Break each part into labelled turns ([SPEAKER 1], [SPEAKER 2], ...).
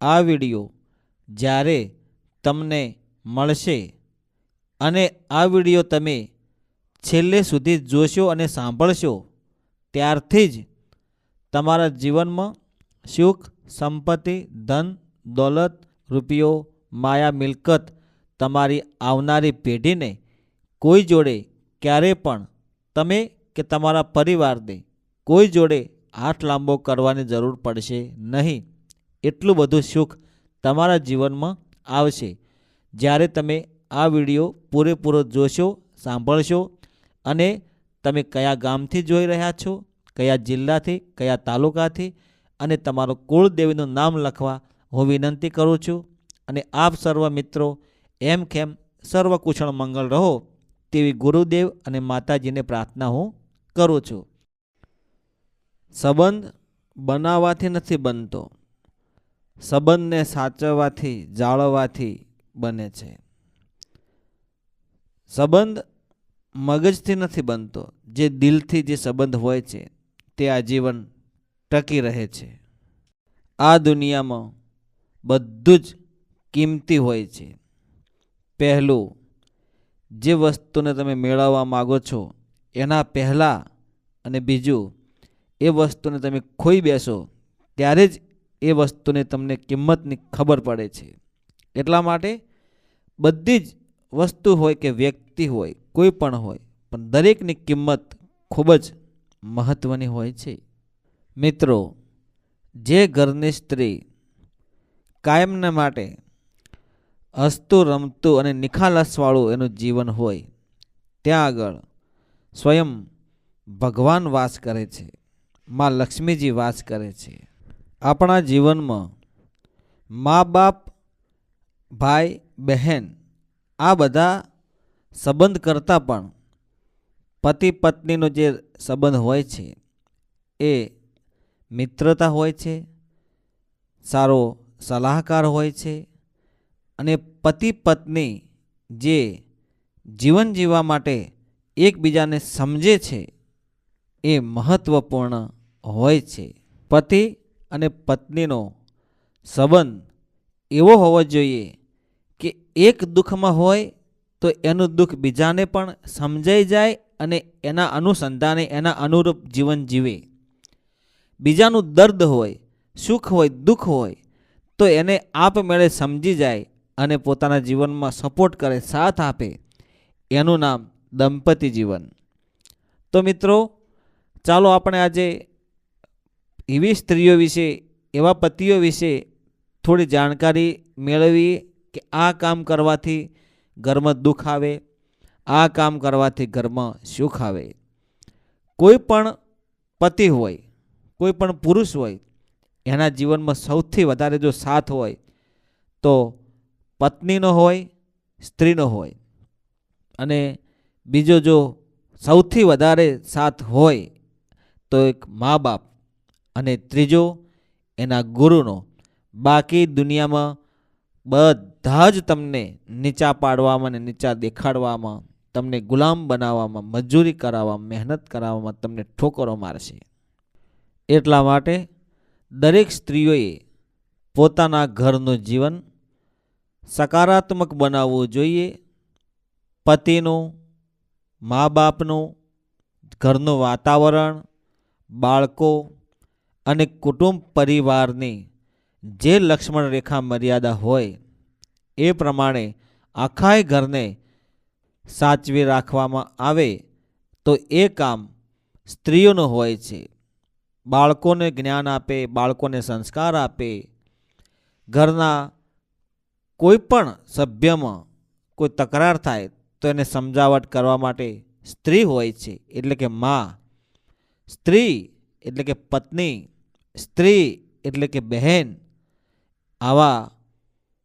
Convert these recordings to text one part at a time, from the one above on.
[SPEAKER 1] આ વીડિયો જ્યારે તમને મળશે અને આ વીડિયો તમે છેલ્લે સુધી જોશો અને સાંભળશો, ત્યારથી જ તમારા જીવનમાં સુખ, સંપત્તિ, ધન, દોલત, રૂપિયો, માયા, મિલકત તમારી આવનારી પેઢીને કોઈ જોડે ક્યારે પણ તમે કે તમારા પરિવારને કોઈ જોડે હાથ લાંબો કરવાની જરૂર પડશે નહીં. એટલું બધું સુખ તમારા જીવનમાં આવશે. જ્યારે તમે આ વીડિયો પૂરેપૂરો જોશો, સાંભળશો અને તમે કયા ગામથી જોઈ રહ્યા છો, કયા જિલ્લાથી, કયા તાલુકાથી અને તમારો કુળદેવીનું નામ લખવા હું વિનંતી કરું છું અને આપ સર્વ મિત્રો એમ કેમ સર્વ કુશળ મંગળ રહો તેવી ગુરુદેવ અને માતાજીને પ્રાર્થના હું કરું છું. સંબંધ બનાવવાથી નથી બનતો. સંબંધને સાચવવાથી, જાળવવાથી બને છે. સંબંધ મગજથી નથી બનતો. જે દિલથી જે સંબંધ હોય છે, તે આજીવન ટકી રહે છે. આ દુનિયામાં બધું જ કિંમતી હોય છે. પહેલું, જે વસ્તુને તમે મેળવવા માગો છો, એના પહેલાં અને બીજું, એ વસ્તુને તમે ખોઈ બેસો, ત્યારે જ એ વસ્તુને તમને કિંમતની ખબર પડે છે. એટલા માટે બધી જ વસ્તુ હોય કે વ્યક્તિ હોય, કોઈ પણ હોય, પણ દરેકની કિંમત ખૂબ જ મહત્ત્વની હોય છે. મિત્રો, જે ઘરની સ્ત્રી કાયમને માટે હસતું, રમતું અને નિખાલસવાળું એનું જીવન હોય, ત્યાં આગળ સ્વયં ભગવાન વાસ કરે છે, માં લક્ષ્મીજી વાસ કરે છે. આપણા જીવનમાં મા બાપ, ભાઈ, બહેન આ બધા સંબંધ કરતાં પણ પતિ પત્નીનો જે સંબંધ હોય છે એ મિત્રતા હોય છે, સારો સલાહકાર હોય છે અને પતિ પત્ની જે જીવન જીવવા માટે એકબીજાને સમજે છે એ મહત્ત્વપૂર્ણ હોય છે. પતિ અને પત્નીનો સંબંધ એવો હોવો જોઈએ કે એક દુઃખમાં હોય તો એનું દુઃખ બીજાને પણ સમજાઈ જાય અને એના અનુસંધાને એના અનુરૂપ જીવન જીવે. બીજાનું દર્દ હોય, સુખ હોય, દુઃખ હોય તો એને આપમેળે સમજી જાય અને પોતાના જીવનમાં સપોર્ટ કરે, સાથ આપે. એનું નામ દંપતી જીવન. તો મિત્રો, ચાલો આપણે આજે એવી સ્ત્રીઓ વિશે, એવા પતિઓ વિશે થોડી જાણકારી મેળવીએ કે આ કામ કરવાથી ઘરમાં દુઃખ આવે, આ કામ કરવાથી ઘરમાં સુખ આવે. કોઈ પણ પતિ હોય, કોઈ પણ પુરુષ હોય, એના જીવનમાં સૌથી વધારે જો સાથ હોય, તો પત્નીનો હોય, સ્ત્રીનો હોય. અને બીજો જો સૌથી વધારે સાથ હોય, તો એક મા બાપ. અને ત્રીજો એના ગુરુનો. બાકી દુનિયામાં બધા જ તમને નીચા પાડવામાં અને નીચા દેખાડવામાં, તમને ગુલામ બનાવવામાં, મજૂરી કરાવવામાં, મહેનત કરાવવામાં તમને ઠોકરો મારશે. એટલા માટે દરેક સ્ત્રીઓએ પોતાના ઘરનું જીવન સકારાત્મક બનાવવું જોઈએ. પતિનું, મા બાપનું, ઘરનું વાતાવરણ, બાળકો અને કુટુંબ પરિવારની જે લક્ષ્મણ રેખા મર્યાદા હોય, એ પ્રમાણે આખાય ઘરને સાચવી રાખવામાં આવે, તો એ કામ સ્ત્રીઓનું હોય છે. બાળકોને જ્ઞાન આપે, બાળકોને સંસ્કાર આપે. ઘરના કોઈ પણ સભ્યમાં કોઈ તકરાર થાય, તો એને સમજાવટ કરવા માટે સ્ત્રી હોય છે. એટલે કે મા. સ્ત્રી એટલે કે પત્ની. સ્ત્રી એટલે કે બહેન, આવા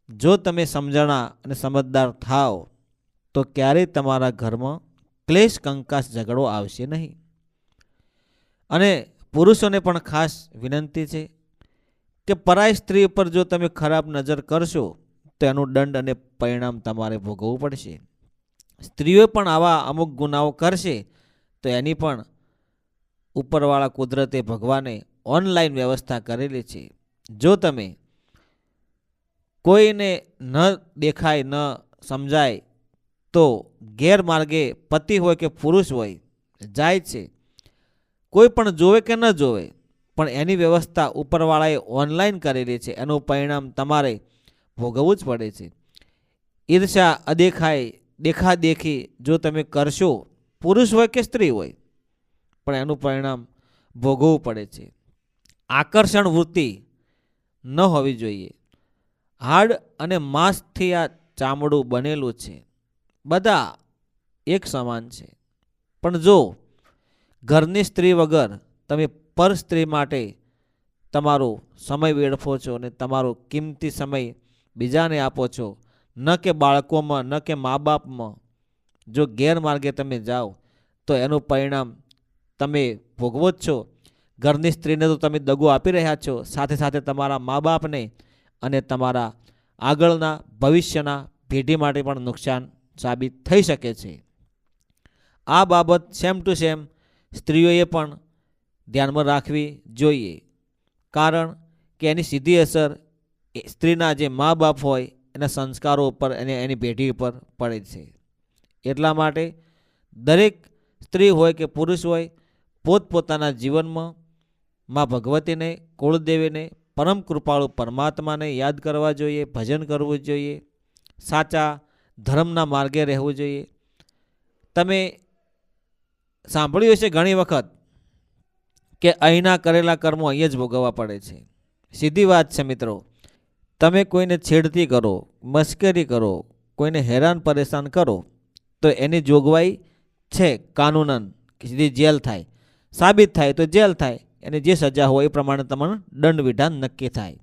[SPEAKER 1] જો તમે સમજણા અને સમજદાર થાવ તો ક્યારેય તમારા ઘરમાં ક્લેશ કંકાસ ઝઘડો આવશે નહીં. અને પુરુષોને પણ ખાસ વિનંતી છે કે પરાય સ્ત્રી પર જો તમે ખરાબ નજર કરશો, તો એનું દંડ અને પરિણામ તમારે ભોગવવું પડશે. સ્ત્રીઓ પણ આવા અમુક ગુનાઓ કરશે, તો એની પણ ઉપરવાળા કુદરતે ભગવાને ઓનલાઈન વ્યવસ્થા કરેલી છે. જો તમે કોઈને ન દેખાય, ન સમજાય, તો ગેરમાર્ગે પતિ હોય કે પુરુષ હોય, જાય છે. કોઈ પણ જોવે કે ન જોવે, પણ એની વ્યવસ્થા ઉપરવાળાએ ઓનલાઈન કરેલી છે. એનું પરિણામ તમારે ભોગવવું જ પડે છે. ઈર્ષા અદેખાય, દેખાદેખી જો તમે કરશો, પુરુષ હોય કે સ્ત્રી હોય, પણ એનું પરિણામ ભોગવવું પડે છે. આકર્ષણ વૃત્તિ ન હોવી જોઈએ. હાડ અને માંસથી આ ચામડું બનેલું છે. બધા એક સમાન છે. પણ જો ઘરની સ્ત્રી વગર તમે પર સ્ત્રી માટે તમારો સમય વેડફો છો અને તમારો કિંમતી સમય બીજાને આપો છો, ન કે બાળકોમાં, ન કે મા બાપમાં જો ગેરમાર્ગે તમે જાઓ, તો એનું પરિણામ તમે ભોગવો જ છો. ઘરની સ્ત્રીને તો તમે દગો આપી રહ્યા છો, સાથે સાથે તમારા મા બાપને અને તમારા આગળના ભવિષ્યના પેઢી માટે પણ નુકસાન સાબિત થઈ શકે છે. આ બાબત સેમ ટુ સેમ સ્ત્રીઓએ પણ ધ્યાનમાં રાખવી જોઈએ. કારણ કે એની સીધી અસર સ્ત્રીના જે મા બાપ હોય, એના સંસ્કારો ઉપર અને એની પેઢી ઉપર પડે છે. એટલા માટે દરેક સ્ત્રી હોય કે પુરુષ હોય, પોતપોતાના જીવનમાં માં ભગવતીને, કુળદેવીને, પરમ કૃપાળુ પરમાત્માને યાદ કરવા જોઈએ, ભજન કરવું જોઈએ, સાચા ધર્મના માર્ગે રહેવું જોઈએ. તમે સાંભળ્યું હશે ઘણી વખત કે અહીંના કરેલા કર્મો અહીંયા જ ભોગવવા પડે છે. સીધી વાત છે મિત્રો, તમે કોઈને છેડતી કરો, મશ્કરી કરો, કોઈને હેરાન પરેશાન કરો, તો એની જોગવાઈ છે, કાનૂનન, કે સીધી જેલ થાય, સાબિત થાય તો જેલ થાય. એને જે સજા હોય એ પ્રમાણે તમને દંડ વિધાન નક્કી થાય.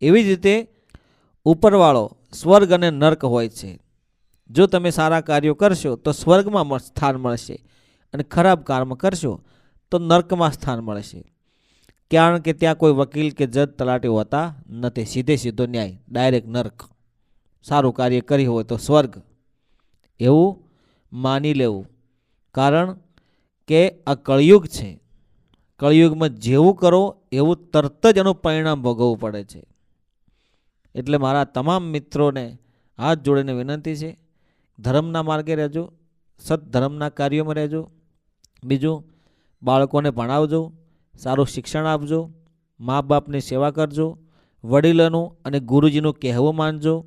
[SPEAKER 1] એવી જ રીતે ઉપરવાળો સ્વર્ગ અને નર્ક હોય છે. જો તમે સારા કાર્યો કરશો તો સ્વર્ગમાં સ્થાન મળશે અને ખરાબ કર્મ કરશો તો નર્કમાં સ્થાન મળશે. કારણ કે ત્યાં કોઈ વકીલ કે જજ તલાટી હોતા નથી. સીધે સીધો ન્યાય, ડાયરેક્ટ નર્ક. સારું કાર્ય કરી હોય તો સ્વર્ગ. એવું માની લેવું. કારણ કે આ કળિયુગ છે. કળિયુગમાં જેવું કરો, એવું તરત જ એનું પરિણામ ભોગવવું પડે છે. એટલે મારા તમામ મિત્રોને હાથ જોડીને વિનંતી છે, ધર્મના માર્ગે રહેજો સત્ધર્મના કાર્યોમાં રહેજો. બીજું, બાળકોને ભણાવજો, સારું શિક્ષણ આપજો મા બાપની સેવા કરજો, વડીલોનું અને ગુરુજીનું કહેવું માનજો,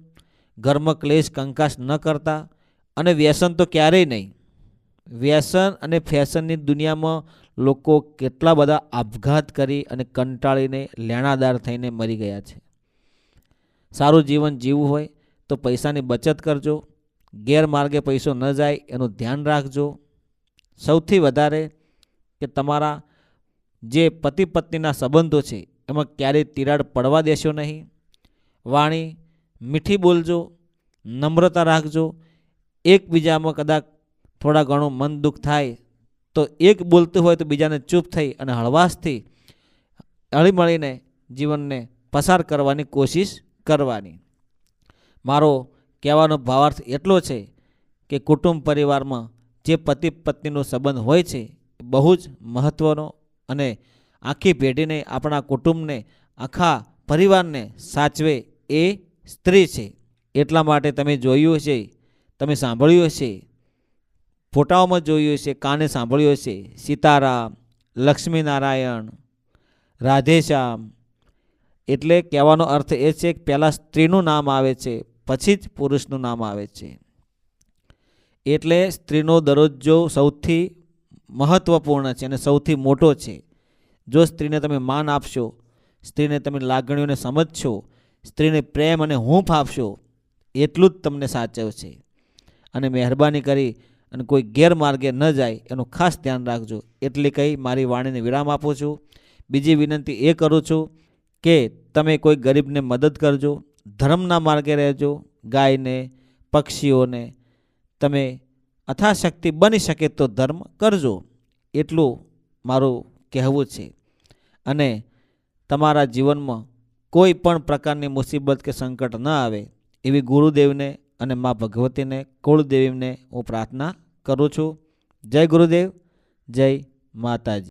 [SPEAKER 1] ઘરમાં ક્લેશ કંકાશ ન કરતા અને વ્યસન તો ક્યારેય નહીં. વ્યસન અને ફેશનની દુનિયામાં લોકો કેટલા બધા આપઘાત કરી અને કંટાળીને લેણાદાર થઈને મરી ગયા છે. સારું જીવન જીવવું હોય તો પૈસાની બચત કરજો. ગેરમાર્ગે પૈસો ન જાય એનું ધ્યાન રાખજો. સૌથી વધારે કે તમારા જે પતિ પત્નીના સંબંધો છે એમાં ક્યારેય તિરાડ પડવા દેશો નહીં. વાણી મીઠી બોલજો, નમ્રતા રાખજો. એકબીજામાં કદાચ થોડા ઘણું મન દુઃખ થાય તો એક બોલતું હોય તો બીજાને ચૂપ થઈ અને હળવાશથી હળીમળીને જીવનને પસાર કરવાની કોશિશ કરવાની. મારો કહેવાનો ભાવાર્થ એટલો છે કે કુટુંબ પરિવારમાં જે પતિ પત્નીનો સંબંધ હોય છે બહુ જ મહત્ત્વનો અને આખી પેઢીને આપણા કુટુંબને, આખા પરિવારને સાચવે એ સ્ત્રી છે. એટલા માટે તમે જોયું હશે, તમે સાંભળ્યું હશે. ફોટાઓમાં જોયું હશે, કાને સાંભળ્યું હશે? સીતારામ, લક્ષ્મીનારાયણ, રાધેશ્યામ. એટલે કહેવાનો અર્થ એ છે કે પહેલાં સ્ત્રીનું નામ આવે છે, પછી જ પુરુષનું નામ આવે છે. એટલે સ્ત્રીનો દરજ્જો સૌથી મહત્ત્વપૂર્ણ છે અને સૌથી મોટો છે. જો સ્ત્રીને તમે માન આપશો, સ્ત્રીને તમે લાગણીઓને સમજશો, સ્ત્રીને પ્રેમ અને હૂંફ આપશો, એટલું જ તમને સાચવશે અને મહેરબાની કરી અને કોઈ ગેરમાર્ગે ન જાય એનું ખાસ ધ્યાન રાખજો. એટલે કહી મારી વાણીને વિરામ આપું છું. બીજી વિનંતી એ કરું છું કે તમે કોઈ ગરીબને મદદ કરજો, ધર્મના માર્ગે રહેજો, ગાયને, પક્ષીઓને તમે અથાશક્તિ બની શકે તો ધર્મ કરજો. એટલું મારું કહેવું છે. અને તમારા જીવનમાં કોઈ પણ પ્રકારની મુસીબત કે સંકટ ન આવે એવી ગુરુદેવને અને મા ભગવતીને, કુળદેવીને હું પ્રાર્થના કરું છું. જય ગુરુદેવ જય માતાજી.